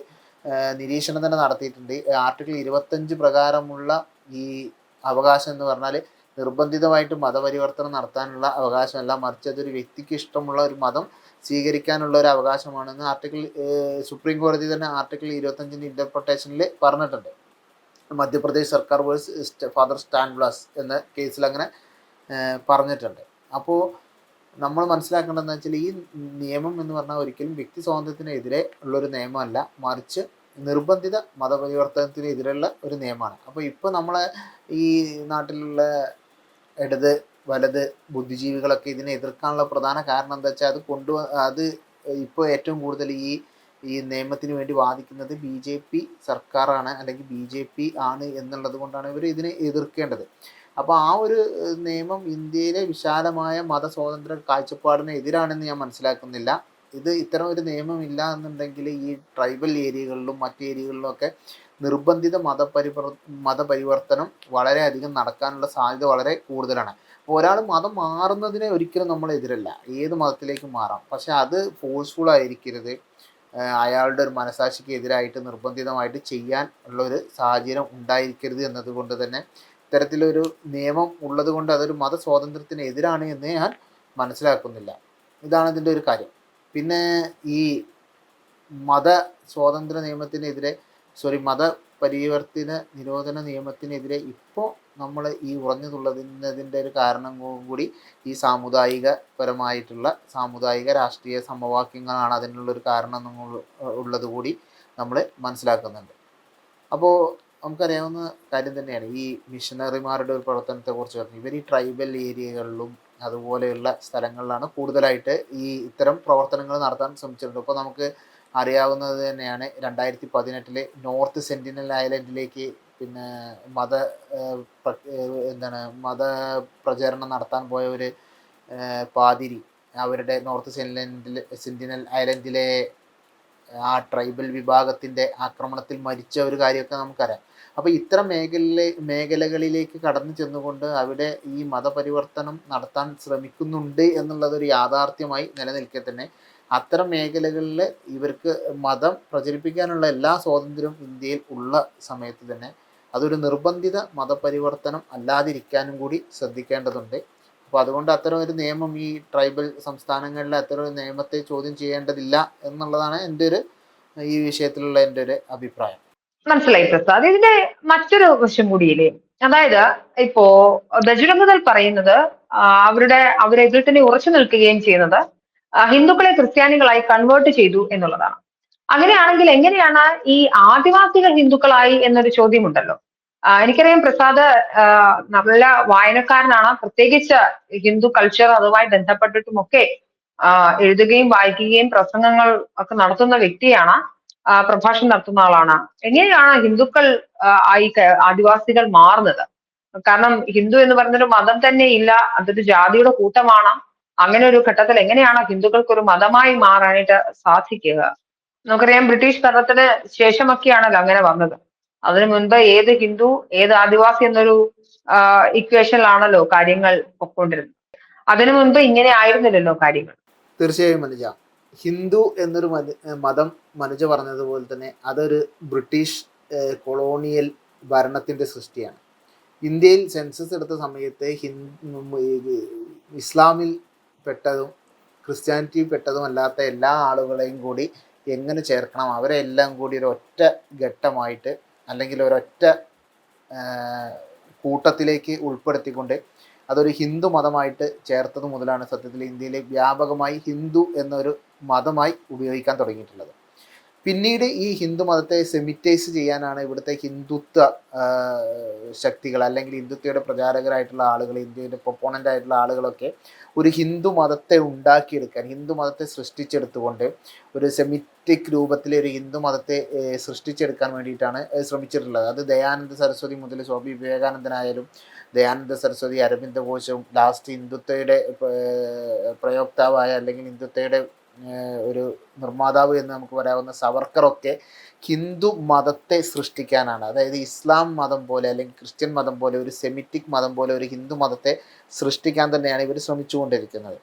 നിരീക്ഷണം തന്നെ നടത്തിയിട്ടുണ്ട്. ആർട്ടിക്കിൾ ഇരുപത്തഞ്ച് പ്രകാരമുള്ള ഈ അവകാശം എന്ന് പറഞ്ഞാൽ നിർബന്ധിതമായിട്ട് മതപരിവർത്തനം നടത്താനുള്ള അവകാശമല്ല. മറിച്ച് അതൊരു വ്യക്തിക്ക് ഇഷ്ടമുള്ള ഒരു മതം സ്വീകരിക്കാനുള്ള ഒരു അവകാശമാണെന്ന് ആർട്ടിക്കിൾ സുപ്രീം കോടതി തന്നെ ആർട്ടിക്കിൾ ഇരുപത്തഞ്ചിന്റെ ഇന്റർപ്രിട്ടേഷനിൽ പറഞ്ഞിട്ടുണ്ട്. മധ്യപ്രദേശ് സർക്കാർ വേഴ്സ് ഫാദർ സ്റ്റാൻ ബ്ലാസ് എന്ന കേസിൽ അങ്ങനെ പറഞ്ഞിട്ടുണ്ട്. അപ്പോൾ നമ്മൾ മനസ്സിലാക്കേണ്ടതെന്ന് വെച്ചാൽ ഈ നിയമം എന്ന് പറഞ്ഞാൽ ഒരിക്കലും വ്യക്തി സ്വാതന്ത്ര്യത്തിനെതിരെ ഉള്ളൊരു നിയമമല്ല. മറിച്ച് നിർബന്ധിത മതപരിവർത്തനത്തിനെതിരെയുള്ള ഒരു നിയമമാണ്. അപ്പോൾ ഇപ്പോൾ നമ്മളെ ഈ നാട്ടിലുള്ള ഇടത് വലത് ബുദ്ധിജീവികളൊക്കെ ഇതിനെ എതിർക്കാനുള്ള പ്രധാന കാരണം എന്താ വെച്ചാൽ അത് കൊണ്ടു അത് ഇപ്പോൾ ഏറ്റവും കൂടുതൽ ഈ ഈ നിയമത്തിന് വേണ്ടി വാദിക്കുന്നത് ബി ജെ പി സർക്കാരാണ് അല്ലെങ്കിൽ ബി ജെ പി ആണ് എന്നുള്ളത് കൊണ്ടാണ് ഇവർ ഇതിനെ എതിർക്കേണ്ടത്. അപ്പോൾ ആ ഒരു നിയമം ഇന്ത്യയിലെ വിശാലമായ മതസ്വാതന്ത്ര്യ കാഴ്ചപ്പാടിന് എതിരാണെന്ന് ഞാൻ മനസ്സിലാക്കുന്നില്ല. ഇത് ഇത്തരം ഒരു നിയമം ഇല്ല എന്നുണ്ടെങ്കിൽ ഈ ട്രൈബൽ ഏരിയകളിലും മറ്റ് ഏരിയകളിലും ഒക്കെ നിർബന്ധിത മതപരിവർ മതപരിവർത്തനം വളരെയധികം നടക്കാനുള്ള സാധ്യത വളരെ കൂടുതലാണ്. അപ്പോൾ ഒരാൾ മതം മാറുന്നതിനെ ഒരിക്കലും നമ്മൾ എതിരല്ല. ഏത് മതത്തിലേക്കും മാറാം. പക്ഷെ അത് ഫോഴ്സ്ഫുൾ ആയിരിക്കരുത്. അയാളുടെ ഒരു മനസാക്ഷിക്ക് എതിരായിട്ട് നിർബന്ധിതമായിട്ട് ചെയ്യാൻ ഉള്ള ഒരു സാഹചര്യം ഉണ്ടായിരിക്കരുത് എന്നതുകൊണ്ട് തന്നെ ഇത്തരത്തിലൊരു നിയമം ഉള്ളത് കൊണ്ട് അതൊരു മത സ്വാതന്ത്ര്യത്തിന് എതിരാണ് എന്ന് ഞാൻ മനസ്സിലാക്കുന്നില്ല. ഇതാണ് ഇതിന്റെ ഒരു കാര്യം. പിന്നെ ഈ മത സ്വാതന്ത്ര്യ നിയമത്തിനെതിരെ സോറി മത പരിവർത്തന നിരോധന നിയമത്തിനെതിരെ ഇപ്പോൾ നമ്മൾ ഈ ഉറഞ്ഞു തുള്ളതിന്റെ ഒരു കാരണം കൂടി ഈ സാമുദായിക പരമായിട്ടുള്ള സാമുദായിക രാഷ്ട്രീയ സമവാക്യങ്ങളാണ് അതിനുള്ളൊരു കാരണം ഉള്ളത് കൂടി നമ്മൾ മനസ്സിലാക്കുന്നുണ്ട്. അപ്പോൾ നമുക്കറിയാവുന്ന കാര്യം തന്നെയാണ്. ഈ മിഷനറിമാരുടെ ഒരു പ്രവർത്തനത്തെക്കുറിച്ച് പറഞ്ഞു ഇവർ ഈ ട്രൈബൽ ഏരിയകളിലും അതുപോലെയുള്ള സ്ഥലങ്ങളിലാണ് കൂടുതലായിട്ട് ഈ ഇത്തരം പ്രവർത്തനങ്ങൾ നടത്താൻ ശ്രമിച്ചിട്ടുണ്ട് ഇപ്പോൾ നമുക്ക് അറിയാവുന്നത് തന്നെയാണ് രണ്ടായിരത്തി പതിനെട്ടിലെ നോർത്ത് സെന്റിനൽ ഐലൻഡിലേക്ക് പിന്നെ മത എന്താണ് മത പ്രചരണം നടത്താൻ പോയ ഒരു പാതിരി അവരുടെ നോർത്ത് സെന്റിനൽ സെന്റിനൽ ഐലൻഡിലെ ആ ട്രൈബൽ വിഭാഗത്തിന്റെ ആക്രമണത്തിൽ മരിച്ച ഒരു കാര്യമൊക്കെ നമുക്കറിയാം. അപ്പോൾ ഇത്തരം മേഖലയിലെ മേഖലകളിലേക്ക് കടന്നു ചെന്നുകൊണ്ട് അവിടെ ഈ മതപരിവർത്തനം നടത്താൻ ശ്രമിക്കുന്നുണ്ട് എന്നുള്ളതൊരു യാഥാർത്ഥ്യമായി നിലനിൽക്കെ തന്നെ അത്തരം മേഖലകളിൽ ഇവർക്ക് മതം പ്രചരിപ്പിക്കാനുള്ള എല്ലാ സ്വാതന്ത്ര്യവും ഇന്ത്യയിൽ ഉള്ള സമയത്ത് തന്നെ അതൊരു നിർബന്ധിത മതപരിവർത്തനം അല്ലാതിരിക്കാനും കൂടി ശ്രദ്ധിക്കേണ്ടതുണ്ട്. അപ്പോൾ അതുകൊണ്ട് അത്തരം ഒരു നിയമം ഈ ട്രൈബൽ സംസ്ഥാനങ്ങളിൽ അത്തരം ഒരു നിയമത്തെ ചോദ്യം ചെയ്യേണ്ടതില്ല എന്നുള്ളതാണ് എന്റെ ഒരു ഈ വിഷയത്തിലുള്ള എന്റെ ഒരു അഭിപ്രായം. മനസ്സിലായി പ്രസാദ്. ഇതിന്റെ മറ്റൊരു വശം കൂടിയില്ലേ? അതായത് ഇപ്പോ ബജുരംഗതൽ പറയുന്നത് അവരുടെ അവരെ ഇതിൽ തന്നെ ഉറച്ചു നിൽക്കുകയും ചെയ്യുന്നത് ഹിന്ദുക്കളെ ക്രിസ്ത്യാനികളായി കൺവേർട്ട് ചെയ്തു എന്നുള്ളതാണ്. അങ്ങനെയാണെങ്കിൽ എങ്ങനെയാണ് ഈ ആദിവാസികൾ ഹിന്ദുക്കളായി എന്നൊരു ചോദ്യമുണ്ടല്ലോ. എനിക്കറിയാം പ്രസാദ് നല്ല വായനക്കാരനാണ്. പ്രത്യേകിച്ച് ഹിന്ദു കൾച്ചർ അതുമായി ബന്ധപ്പെട്ടിട്ടുമൊക്കെ എഴുതുകയും വായിക്കുകയും പ്രസംഗങ്ങൾ ഒക്കെ നടത്തുന്ന വ്യക്തിയാണ് പ്രഭാഷണം നടത്തുന്ന ആളാണ്. എങ്ങനെയാണ് ഹിന്ദുക്കൾ ആയി ആദിവാസികൾ മാറുന്നത്? കാരണം ഹിന്ദു എന്ന് പറയുന്നൊരു മതം തന്നെ ഇല്ല അതൊരു ജാതിയുടെ കൂട്ടമാണ്. അങ്ങനെ ഒരു ഘട്ടത്തിൽ എങ്ങനെയാണ് ഹിന്ദുക്കൾക്ക് ഒരു മതമായി മാറാനായിട്ട് സാധിക്കുക? നമുക്കറിയാം ബ്രിട്ടീഷ് ഭരണത്തിന് ശേഷമൊക്കെയാണല്ലോ അങ്ങനെ വന്നത്. അതിനു മുൻപ് ഏത് ഹിന്ദു ഏത് ആദിവാസി എന്നൊരു ഇക്വേഷനിലാണല്ലോ കാര്യങ്ങൾ പൊക്കോണ്ടിരുന്നത്. അതിനു മുൻപ് ഇങ്ങനെ ആയിരുന്നില്ലല്ലോ കാര്യങ്ങൾ. തീർച്ചയായും മനുജ ഹിന്ദു എന്നൊരു മതം മനുജ പറഞ്ഞതുപോലെ തന്നെ അതൊരു ബ്രിട്ടീഷ് കൊളോണിയൽ ഭരണത്തിന്റെ സൃഷ്ടിയാണ്. ഇന്ത്യയിൽ സെൻസസ് എടുത്ത സമയത്ത് ഹിന്ദു ഇസ്ലാമിൽ പെട്ടതും ക്രിസ്ത്യാനിറ്റി പെട്ടതും അല്ലാത്ത എല്ലാ ആളുകളെയും കൂടി എങ്ങനെ ചേർക്കണം? അവരെല്ലാം കൂടി ഒരു ഒറ്റ ഘട്ടമായിട്ട് അല്ലെങ്കിൽ ഒരൊറ്റ കൂട്ടത്തിലേക്ക് ഉൾപ്പെടുത്തിക്കൊണ്ട് അതൊരു ഹിന്ദു മതമായിട്ട് ചേർത്തത് മുതലാണ് സത്യത്തിൽ ഇന്ത്യയിലെ വ്യാപകമായി ഹിന്ദു എന്നൊരു മതമായി ഉപയോഗിക്കാൻ തുടങ്ങിയിട്ടുള്ളത്. പിന്നീട് ഈ ഹിന്ദു മതത്തെ സെമിറ്റൈസ് ചെയ്യാനാണ് ഇവിടുത്തെ ഹിന്ദുത്വ ശക്തികൾ അല്ലെങ്കിൽ ഹിന്ദുത്വയുടെ പ്രചാരകരായിട്ടുള്ള ആളുകൾ ഇന്ത്യയുടെ പ്രൊപ്പോണന്റ് ആയിട്ടുള്ള ആളുകളൊക്കെ ഒരു ഹിന്ദു മതത്തെ ഉണ്ടാക്കിയെടുക്കാൻ ഹിന്ദു മതത്തെ സൃഷ്ടിച്ചെടുത്തുകൊണ്ട് ഒരു സെമിറ്റിക് രൂപത്തിൽ ഒരു ഹിന്ദു മതത്തെ സൃഷ്ടിച്ചെടുക്കാൻ വേണ്ടിയിട്ടാണ് ശ്രമിച്ചിട്ടുള്ളത്. അത് ദയാനന്ദ സരസ്വതി മുതൽ സ്വാമി വിവേകാനന്ദനായാലും ദയാനന്ദ സരസ്വതി അരവിന്ദ ഘോഷവും ലാസ്റ്റ് ഹിന്ദുത്വയുടെ പ്രയോക്താവായ അല്ലെങ്കിൽ ഹിന്ദുത്വയുടെ ഒരു നിർമ്മാതാവ് എന്ന് നമുക്ക് പറയാവുന്ന സവർക്കറൊക്കെ ഹിന്ദു മതത്തെ സൃഷ്ടിക്കാനാണ്. അതായത് ഇസ്ലാം മതം പോലെ അല്ലെങ്കിൽ ക്രിസ്ത്യൻ മതം പോലെ ഒരു സെമിറ്റിക് മതം പോലെ ഒരു ഹിന്ദു മതത്തെ സൃഷ്ടിക്കാൻ തന്നെയാണ് ഇവർ ശ്രമിച്ചുകൊണ്ടിരിക്കുന്നത്.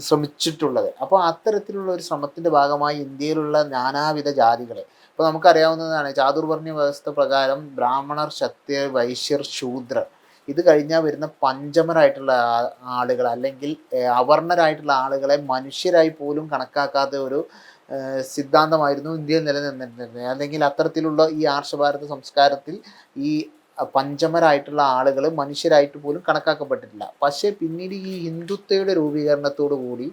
ശ്രമിച്ചിട്ടുള്ളത്. അപ്പോൾ അത്തരത്തിലുള്ള ഒരു ശ്രമത്തിന്റെ ഭാഗമായി ഇന്ത്യയിലുള്ള നാനാവിധ ജാതികളെ ഇപ്പോൾ നമുക്കറിയാവുന്നതാണ് ചാതുർവർണ വ്യവസ്ഥ പ്രകാരം ബ്രാഹ്മണർ ക്ഷത്രിയർ വൈശ്യർ ശൂദ്രർ ഇത് കഴിഞ്ഞാൽ വരുന്ന പഞ്ചമരായിട്ടുള്ള ആളുകൾ അല്ലെങ്കിൽ അവർണരായിട്ടുള്ള ആളുകളെ മനുഷ്യരായി പോലും കണക്കാക്കാത്ത ഒരു സിദ്ധാന്തമായിരുന്നു ഇന്ത്യയിൽ നിലനിന്നിരുന്നത്. അല്ലെങ്കിൽ അത്തരത്തിലുള്ള ഈ ആർഷഭാരത സംസ്കാരത്തിൽ ഈ പഞ്ചമരായിട്ടുള്ള ആളുകൾ മനുഷ്യരായിട്ട് പോലും കണക്കാക്കപ്പെട്ടിട്ടില്ല. പക്ഷേ പിന്നീട് ഈ ഹിന്ദുത്വയുടെ രൂപീകരണത്തോടു കൂടി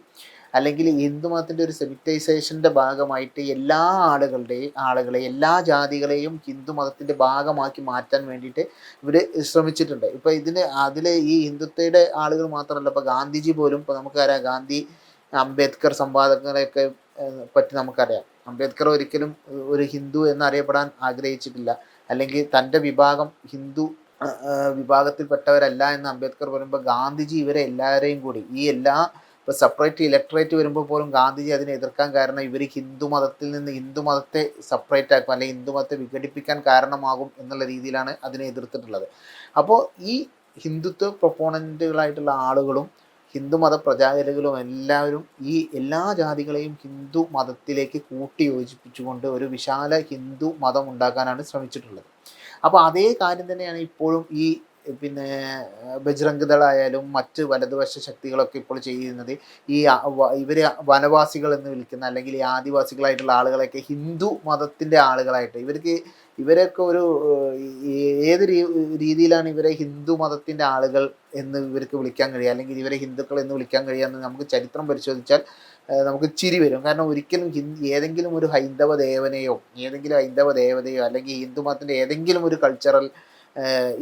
അല്ലെങ്കിൽ ഹിന്ദു മതത്തിന്റെ ഒരു സെമിറ്റൈസേഷന്റെ ഭാഗമായിട്ട് എല്ലാ ആളുകളുടെയും ആളുകളെ എല്ലാ ജാതികളെയും ഹിന്ദു മതത്തിന്റെ ഭാഗമാക്കി മാറ്റാൻ വേണ്ടിയിട്ട് ഇവർ ശ്രമിച്ചിട്ടുണ്ട്. ഇപ്പോൾ ഇതിന് അതിൽ ഈ ഹിന്ദുത്വയുടെ ആളുകൾ മാത്രമല്ല ഇപ്പോൾ ഗാന്ധിജി പോലും ഇപ്പോൾ നമുക്കറിയാം ഗാന്ധി അംബേദ്കർ സംവാദങ്ങളെയൊക്കെ പറ്റി നമുക്കറിയാം. അംബേദ്കർ ഒരിക്കലും ഒരു ഹിന്ദു എന്നറിയപ്പെടാൻ ആഗ്രഹിച്ചിട്ടില്ല. അല്ലെങ്കിൽ തന്റെ വിഭാഗം ഹിന്ദു വിഭാഗത്തിൽപ്പെട്ടവരല്ല എന്ന് അംബേദ്കർ പറയുമ്പോൾ ഗാന്ധിജി ഇവരെ എല്ലാവരെയും കൂടി ഈ എല്ലാ ഇപ്പോൾ സെപ്പറേറ്റ് ഇലക്ട്രേറ്റ് വരുമ്പോൾ പോലും ഗാന്ധിജി അതിനെ എതിർക്കാൻ കാരണം ഇവർ ഹിന്ദു മതത്തിൽ നിന്ന് ഹിന്ദു മതത്തെ സെപ്പറേറ്റ് ആക്കും അല്ലെങ്കിൽ ഹിന്ദു മതത്തെ വിഘടിപ്പിക്കാൻ കാരണമാകും എന്നുള്ള രീതിയിലാണ് അതിനെ എതിർത്തിട്ടുള്ളത്. അപ്പോൾ ഈ ഹിന്ദുത്വ പ്രൊപ്പോണന്റുകളായിട്ടുള്ള ആളുകളും ഹിന്ദു മത പ്രചാരകരും എല്ലാവരും ഈ എല്ലാ ജാതികളെയും ഹിന്ദു മതത്തിലേക്ക് കൂട്ടി യോജിപ്പിച്ചുകൊണ്ട് ഒരു വിശാല ഹിന്ദു മതം ഉണ്ടാക്കാനാണ് ശ്രമിച്ചിട്ടുള്ളത്. അപ്പോൾ അതേ കാര്യം തന്നെയാണ് ഇപ്പോഴും ഈ പിന്നെ ബജ്രംഗ് ദളായാലും മറ്റ് വലതുവശ ശക്തികളൊക്കെ ഇപ്പോൾ ചെയ്യുന്നത് ഈ ഇവർ വനവാസികൾ എന്ന് വിളിക്കുന്ന അല്ലെങ്കിൽ ഈ ആദിവാസികളായിട്ടുള്ള ആളുകളൊക്കെ ഹിന്ദു മതത്തിന്റെ ആളുകളായിട്ട് ഇവർക്ക് ഇവരൊക്കെ ഒരു ഏത് രീതിയിലാണ് ഇവരെ ഹിന്ദു മതത്തിന്റെ ആളുകൾ എന്ന് ഇവർക്ക് വിളിക്കാൻ കഴിയുക? അല്ലെങ്കിൽ ഇവരെ ഹിന്ദുക്കൾ എന്ന് വിളിക്കാൻ കഴിയുക എന്ന് നമുക്ക് ചരിത്രം പരിശോധിച്ചാൽ നമുക്ക് ചിരി വരും. കാരണം ഒരിക്കലും ഏതെങ്കിലും ഒരു ഹൈന്ദവ ദേവനെയോ ഏതെങ്കിലും ഹൈന്ദവ ദേവതയോ അല്ലെങ്കിൽ ഹിന്ദു മതത്തിന്റെ ഏതെങ്കിലും ഒരു കൾച്ചറൽ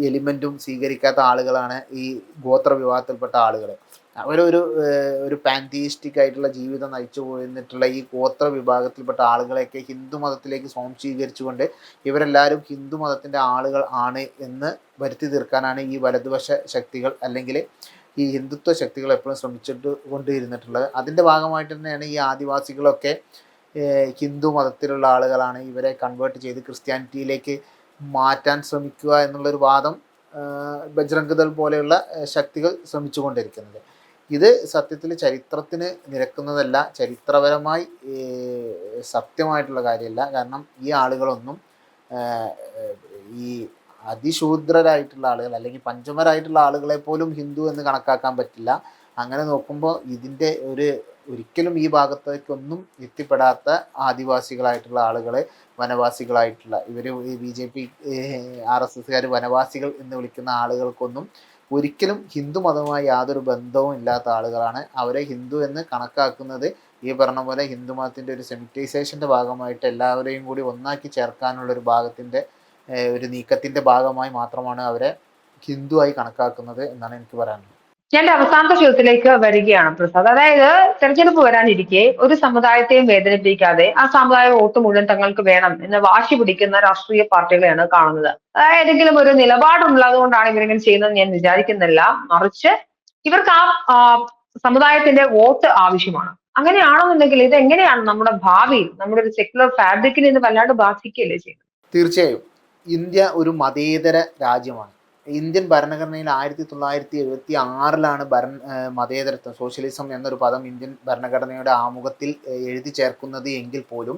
എലിമെന്റും സ്വീകരിക്കാത്ത ആളുകളാണ് ഈ ഗോത്ര വിഭാഗത്തിൽപ്പെട്ട ആളുകൾ അവരൊരു ഒരു പാൻതീയിസ്റ്റിക് ആയിട്ടുള്ള ജീവിതം നയിച്ചു പോയിരുന്നിട്ടുള്ള ഈ ഗോത്ര വിഭാഗത്തിൽപ്പെട്ട ആളുകളെയൊക്കെ ഹിന്ദു മതത്തിലേക്ക് സ്വാംശീകരിച്ചുകൊണ്ട് ഇവരെല്ലാവരും ഹിന്ദു മതത്തിന്റെ ആളുകൾ ആണ് എന്ന് വരുത്തി തീർക്കാനാണ് ഈ വലതുവശ ശക്തികൾ അല്ലെങ്കിൽ ഈ ഹിന്ദുത്വ ശക്തികൾ എപ്പോഴും ശ്രമിച്ചിട്ട് കൊണ്ടിരുന്നിട്ടുള്ളത്. അതിന്റെ ഭാഗമായിട്ട് തന്നെയാണ് ഈ ആദിവാസികളൊക്കെ ഹിന്ദു മതത്തിലുള്ള ആളുകളാണ് ഇവരെ കൺവേർട്ട് ചെയ്ത് ക്രിസ്ത്യാനിറ്റിയിലേക്ക് മാറ്റാൻ ശ്രമിക്കുക എന്നുള്ളൊരു വാദം ബജ്രംഗദൾ ബജ്രംഗ് ദൾ പോലെയുള്ള ശക്തികൾ ശ്രമിച്ചുകൊണ്ടിരിക്കുന്നത്. ഇത് സത്യത്തിൽ ചരിത്രത്തിന് നിരക്കുന്നതല്ല ചരിത്രപരമായി സത്യമായിട്ടുള്ള കാര്യമല്ല. കാരണം ഈ ആളുകളൊന്നും ഈ അതിശൂദ്രരായിട്ടുള്ള ആളുകൾ അല്ലെങ്കിൽ പഞ്ചമരായിട്ടുള്ള ആളുകളെ പോലും ഹിന്ദു എന്ന് കണക്കാക്കാൻ പറ്റില്ല. അങ്ങനെ നോക്കുമ്പോൾ ഇതിന്റെ ഒരു ഒരിക്കലും ഈ ഭാഗത്തേക്കൊന്നും എത്തിപ്പെടാത്ത ആദിവാസികളായിട്ടുള്ള ആളുകളെ വനവാസികളായിട്ടുള്ള ഇവർ ഈ B J P R S എസ്സുകാർ വനവാസികൾ എന്ന് വിളിക്കുന്ന ആളുകൾക്കൊന്നും ഒരിക്കലും ഹിന്ദു മതവുമായി യാതൊരു ബന്ധവും ഇല്ലാത്ത ആളുകളാണ്. അവരെ ഹിന്ദു എന്ന് കണക്കാക്കുന്നത് ഈ പറഞ്ഞ പോലെ ഹിന്ദു മതത്തിന്റെ ഒരു സെമിറ്റൈസേഷന്റെ ഭാഗമായിട്ട് എല്ലാവരെയും കൂടി ഒന്നാക്കി ചേർക്കാനുള്ള ഒരു ഭാഗത്തിന്റെ ഒരു നീക്കത്തിന്റെ ഭാഗമായി മാത്രമാണ് അവരെ ഹിന്ദുവായി കണക്കാക്കുന്നത് എന്നാണ് എനിക്ക് പറയാനുള്ളത്. ഞാൻ അവസാനത്തെ ചോദ്യത്തിലേക്ക് വരികയാണ് പ്രസാദ്. അതായത് തെരഞ്ഞെടുപ്പ് വരാനിരിക്കെ ഒരു സമുദായത്തെയും വേദനിപ്പിക്കാതെ ആ സമുദായ വോട്ട് മുഴുവൻ തങ്ങൾക്ക് വേണം എന്ന് വാശി പിടിക്കുന്ന രാഷ്ട്രീയ പാർട്ടികളെയാണ് കാണുന്നത്. ഏതെങ്കിലും ഒരു നിലപാടുള്ളത് കൊണ്ടാണ് ഇവരിങ്ങനെ ചെയ്യുന്നത് ഞാൻ വിചാരിക്കുന്നില്ല. മറിച്ച് ഇവർക്ക് ആ, സമുദായത്തിന്റെ വോട്ട് ആവശ്യമാണ്. അങ്ങനെയാണെന്നുണ്ടെങ്കിൽ ഇത് എങ്ങനെയാണ് നമ്മുടെ ഭാവി നമ്മുടെ ഒരു സെക്യുലർ ഫാബ്രിക്കിനെ ഇത് വല്ലാണ്ട് ബാധിക്കുകയല്ലേ ചെയ്യുന്നത്? തീർച്ചയായും. ഇന്ത്യ ഒരു മതേതര രാജ്യമാണ്. ഇന്ത്യൻ ഭരണഘടനയിൽ ആയിരത്തി തൊള്ളായിരത്തി എഴുപത്തി ആറിലാണ് ഭരണ മതേതരത്വം സോഷ്യലിസം എന്നൊരു പദം ഇന്ത്യൻ ഭരണഘടനയുടെ ആമുഖത്തിൽ എഴുതി ചേർക്കുന്നത് എങ്കിൽ പോലും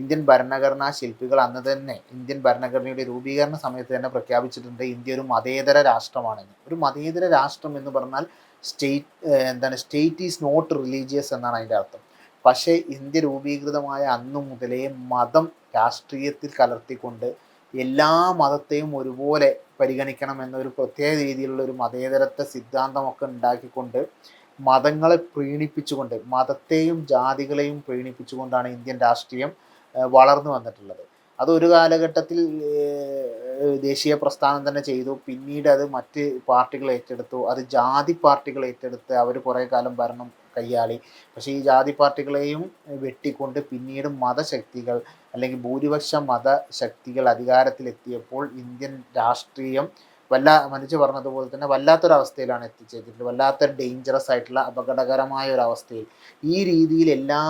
ഇന്ത്യൻ ഭരണഘടനാ ശില്പികൾ അന്ന് തന്നെ ഇന്ത്യൻ ഭരണഘടനയുടെ രൂപീകരണ സമയത്ത് തന്നെ പ്രഖ്യാപിച്ചിട്ടുണ്ട് ഇന്ത്യ ഒരു മതേതര രാഷ്ട്രമാണെന്ന്. ഒരു മതേതര രാഷ്ട്രം എന്ന് പറഞ്ഞാൽ സ്റ്റേറ്റ് എന്താണ് സ്റ്റേറ്റ് ഈസ് നോട്ട് റിലീജിയസ് എന്നാണ് അതിന്റെ അർത്ഥം. പക്ഷേ ഇന്ത്യ രൂപീകൃതമായ അന്നു മുതലേ മതം രാഷ്ട്രീയത്തിൽ കലർത്തിക്കൊണ്ട് എല്ലാ മതത്തെയും ഒരുപോലെ പരിഗണിക്കണം എന്നൊരു പ്രത്യേക രീതിയിലുള്ള ഒരു മതേതരത്വ സിദ്ധാന്തമൊക്കെ ഉണ്ടാക്കിക്കൊണ്ട് മതങ്ങളെ പ്രീണിപ്പിച്ചുകൊണ്ട് മതത്തെയും ജാതികളെയും പ്രീണിപ്പിച്ചുകൊണ്ടാണ് ഇന്ത്യൻ രാഷ്ട്രീയം വളർന്നു വന്നിട്ടുള്ളത്. അത് ഒരു കാലഘട്ടത്തിൽ ദേശീയ പ്രസ്ഥാനം തന്നെ ചെയ്തു. പിന്നീട് അത് മറ്റ് പാർട്ടികൾ ഏറ്റെടുത്തു. അത് ജാതി പാർട്ടികൾ ഏറ്റെടുത്ത് അവർ കുറേ കാലം ഭരണം കൈയാളി പക്ഷേ ഈ ജാതി പാർട്ടികളെയും വെട്ടിക്കൊണ്ട് പിന്നീട് മതശക്തികൾ അല്ലെങ്കിൽ ഭൂരിപക്ഷ മതശക്തികൾ അധികാരത്തിലെത്തിയപ്പോൾ ഇന്ത്യൻ രാഷ്ട്രീയം വല്ല മനുഷ്യ പറഞ്ഞതുപോലെ തന്നെ വല്ലാത്തൊരവസ്ഥയിലാണ് എത്തിച്ചേർത്തിട്ടുള്ളത് വല്ലാത്ത ഡേഞ്ചറസ് ആയിട്ടുള്ള അപകടകരമായ ഒരു അവസ്ഥയിൽ ഈ രീതിയിൽ എല്ലാ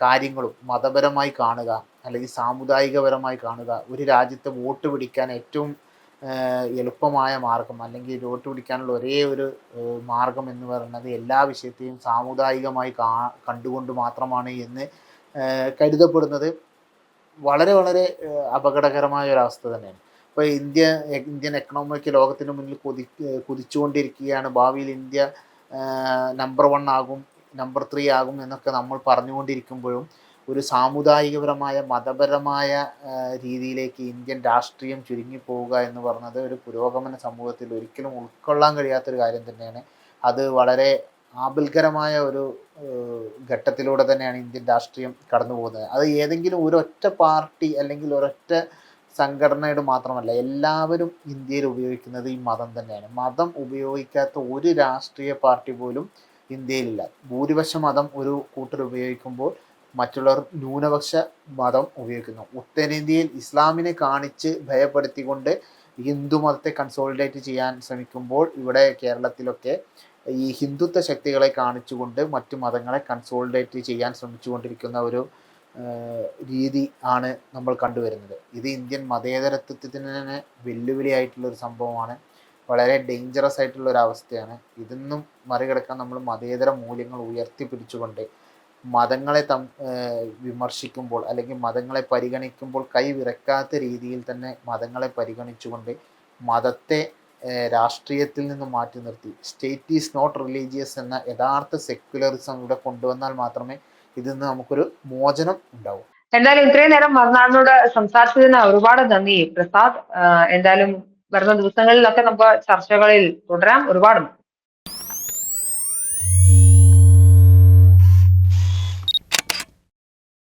കാര്യങ്ങളും മതപരമായി കാണുക അല്ലെങ്കിൽ സാമുദായികപരമായി കാണുക ഒരു രാജ്യത്തെ വോട്ട് പിടിക്കാൻ ഏറ്റവും എളുപ്പമായ മാർഗം അല്ലെങ്കിൽ ലോട്ട് പിടിക്കാനുള്ള ഒരേ ഒരു മാർഗം എന്ന് പറയുന്നത് എല്ലാ വിഷയത്തെയും സാമുദായികമായി കാ കണ്ടുകൊണ്ട് മാത്രമാണ് എന്ന് കരുതപ്പെടുന്നത് വളരെ വളരെ അപകടകരമായ ഒരു അവസ്ഥ തന്നെയാണ്. ഇപ്പോൾ ഇന്ത്യ ഇന്ത്യൻ എക്കണോമിക്ക് ലോകത്തിന് മുന്നിൽ കുതി കുതിച്ചുകൊണ്ടിരിക്കുകയാണ്. ഭാവിയിൽ ഇന്ത്യ നമ്പർ വൺ ആകും നമ്പർ ത്രീ ആകും എന്നൊക്കെ നമ്മൾ പറഞ്ഞുകൊണ്ടിരിക്കുമ്പോഴും ഒരു സാമുദായികപരമായ മതപരമായ രീതിയിലേക്ക് ഇന്ത്യൻ രാഷ്ട്രീയം ചുരുങ്ങിപ്പോവുക എന്ന് പറഞ്ഞത് ഒരു പുരോഗമന സമൂഹത്തിൽ ഒരിക്കലും ഉൾക്കൊള്ളാൻ കഴിയാത്തൊരു കാര്യം തന്നെയാണ്. അത് വളരെ ആപൽകരമായ ഒരു ഘട്ടത്തിലൂടെ തന്നെയാണ് ഇന്ത്യൻ രാഷ്ട്രീയം കടന്നു പോകുന്നത്. അത് ഏതെങ്കിലും ഒരൊറ്റ പാർട്ടി അല്ലെങ്കിൽ ഒരൊറ്റ സംഘടനയുടെ മാത്രമല്ല എല്ലാവരും ഇന്ത്യയിൽ ഉപയോഗിക്കുന്നത് ഈ മതം തന്നെയാണ്. മതം ഉപയോഗിക്കാത്ത ഒരു രാഷ്ട്രീയ പാർട്ടി പോലും ഇന്ത്യയിലില്ല. ഭൂരിപക്ഷ മതം ഒരു കൂട്ടർ ഉപയോഗിക്കുമ്പോൾ മറ്റുള്ളവർ ന്യൂനപക്ഷ മതം ഉപയോഗിക്കുന്നു. ഉത്തരേന്ത്യയിൽ ഇസ്ലാമിനെ കാണിച്ച് ഭയപ്പെടുത്തിക്കൊണ്ട് ഹിന്ദു മതത്തെ കൺസോളിഡേറ്റ് ചെയ്യാൻ ശ്രമിക്കുമ്പോൾ ഇവിടെ കേരളത്തിലൊക്കെ ഈ ഹിന്ദുത്വ ശക്തികളെ കാണിച്ചുകൊണ്ട് മറ്റു മതങ്ങളെ കൺസോളിഡേറ്റ് ചെയ്യാൻ ശ്രമിച്ചുകൊണ്ടിരിക്കുന്ന ഒരു രീതി ആണ് നമ്മൾ കണ്ടുവരുന്നത്. ഇത് ഇന്ത്യൻ മതേതരത്വത്തിന് തന്നെ വെല്ലുവിളിയായിട്ടുള്ള ഒരു സംഭവമാണ്. വളരെ ഡേഞ്ചറസ് ആയിട്ടുള്ള ഒരു അവസ്ഥയാണ് ഇതൊന്നും മറികടക്കാൻ നമ്മൾ മതേതര മൂല്യങ്ങൾ ഉയർത്തിപ്പിടിച്ചുകൊണ്ട് മതങ്ങളെ തം വിമർശിക്കുമ്പോൾ അല്ലെങ്കിൽ മതങ്ങളെ പരിഗണിക്കുമ്പോൾ കൈവിറക്കാത്ത രീതിയിൽ തന്നെ മതങ്ങളെ പരിഗണിച്ചുകൊണ്ട് മതത്തെ രാഷ്ട്രീയത്തിൽ നിന്ന് മാറ്റി നിർത്തി. സ്റ്റേറ്റ് ഈസ് നോട്ട് റിലീജിയസ് എന്ന യഥാർത്ഥ സെക്യുലറിസം ഇവിടെ കൊണ്ടുവന്നാൽ മാത്രമേ ഇതിൽ നിന്ന് നമുക്കൊരു മോചനം ഉണ്ടാവൂ. എന്തായാലും ഇത്രയും നേരം മറുനാടിനോട് സംസാരിച്ചതിന് ഒരുപാട് നന്ദി. പ്രസാദ് എന്തായാലും വരുന്ന ദിവസങ്ങളിലൊക്കെ നമുക്ക് ചർച്ചകളിൽ തുടരാം. ഒരുപാട്